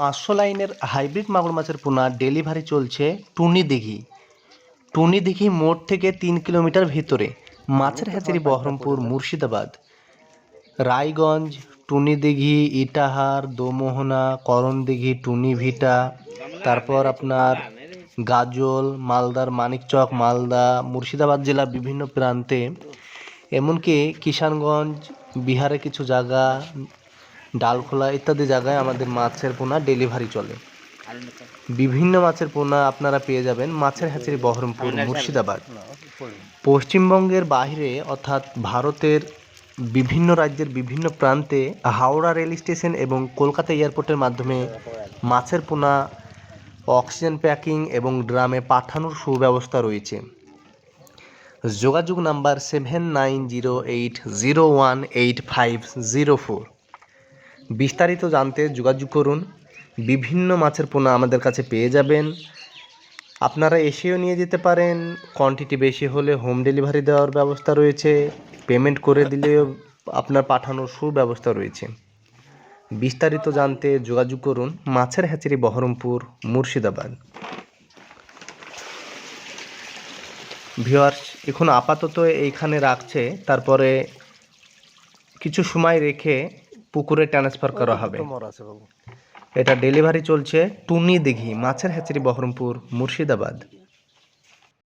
পাঁচশো লাইনের হাইব্রিড মাগুর মাছের পোনা ডেলিভারি চলছে টুনি দিঘি টুনি দিঘি মোড় থেকে তিন কিলোমিটার ভিতরে, মাছের হ্যাচারি বহরমপুর মুর্শিদাবাদ। রায়গঞ্জ টুনি দিঘি ইটাহার, দোমোহনা, করণদিঘি টুনি ভিটা তারপর আপনার গাজল, মালদার মানিকচক, মালদা, মুর্শিদাবাদ জেলা বিভিন্ন প্রান্তে। এমনকি কিষানগঞ্জ, বিহারে কিছু জায়গা ডালখোলা ইত্যাদি জায়গায় আমাদের মাছের পোনা ডেলিভারি চলে। বিভিন্ন মাছের পোনা আপনারা পেয়ে যাবেন মাছের হ্যাচারি বহরমপুর মুর্শিদাবাদ। পশ্চিমবঙ্গের বাইরে অর্থাৎ ভারতের বিভিন্ন রাজ্যের বিভিন্ন প্রান্তে হাওড়া রেল স্টেশন এবং কলকাতা এয়ারপোর্টের মাধ্যমে মাছের পোনা অক্সিজেন প্যাকিং এবং ড্রামে পাঠানোর সুব্যবস্থা রয়েছে। যোগাযোগ number seven nine zero eight zero one eight five zero four. বিস্তারিত জানতে যোগাযোগ করুন। বিভিন্ন মাছের পোনা আমাদের কাছে পেয়ে যাবেন। আপনারা এসেও নিয়ে যেতে পারেন। কোয়ান্টিটি বেশি হলে হোম ডেলিভারি দেওয়ার ব্যবস্থা রয়েছে। পেমেন্ট করে দিলেও আপনার পাঠানোর সুব্যবস্থা রয়েছে। বিস্তারিত জানতে যোগাযোগ করুন মাছের হ্যাচারি বহরমপুর, মুর্শিদাবাদ। ভিওয়ার্স এখন আপাতত এইখানে রাখছে। তারপরে কিছু সময় রেখে পুকুরে ট্রান্সফার করা হবে। এটা ডেলিভারি চলছে টুনি দিঘি মাছের হ্যাচারি বহরমপুর মুর্শিদাবাদ।